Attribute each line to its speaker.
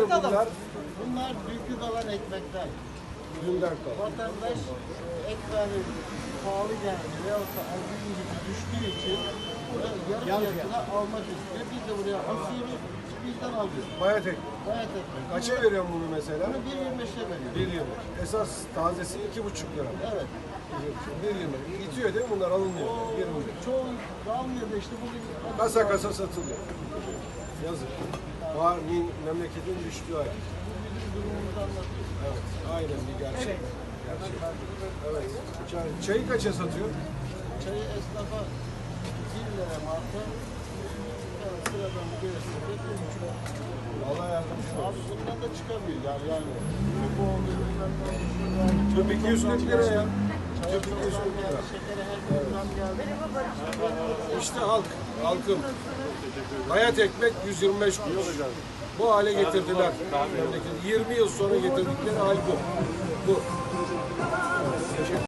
Speaker 1: Nedir bunlar?
Speaker 2: Bunlar dünkü kalan ekmekler.
Speaker 1: Dünden kalan.
Speaker 2: Vatandaş e, ekmeği pahalı geldi veyahut da aldığı gibi düştüğü için bunu yarı fiyatına almak istiyor. Biz de buraya asıyoruz, bizden alıyoruz.
Speaker 1: Bayat ekmek.
Speaker 2: Bayat ekmek.
Speaker 1: Kaça veriyorsun bunu mesela?
Speaker 2: Bunu 1.25'e veriyor.
Speaker 1: Bir yıl. Esas tazesi iki buçuk lira.
Speaker 2: Evet.
Speaker 1: Bir yıl. Bitiyor değil mi bunlar alınıyor? Bir yıl.
Speaker 2: Çoğu kalmıyor da işte bugün
Speaker 1: Kasa kasa satılıyor. Yazık. Var min- memleketin düştüğü
Speaker 2: anlatıyor.
Speaker 1: Evet. Aynen bir gerçek. Gerçek. Evet. Çay, çayı kaça satıyor?
Speaker 2: Çayı esnafa 1 lira marka yani sıradan bir gelirse de 1,5
Speaker 1: Allah yardımcı olsun.
Speaker 2: Abi bundan da çıkamıyor yani yani. Bu oldu bilmem ne oldu.
Speaker 1: Tüp 240 lira ya.
Speaker 2: Çaya
Speaker 1: Tüp
Speaker 2: çok
Speaker 1: 240
Speaker 2: zam
Speaker 1: lira.
Speaker 2: geldi, şekere her gün zam geldi.
Speaker 1: İşte halk, halkım. Hayat ekmek 125 kuruş. Bu hale getirdiler. Memleketi. 20 yıl sonra getirdikleri hal bu. Bu.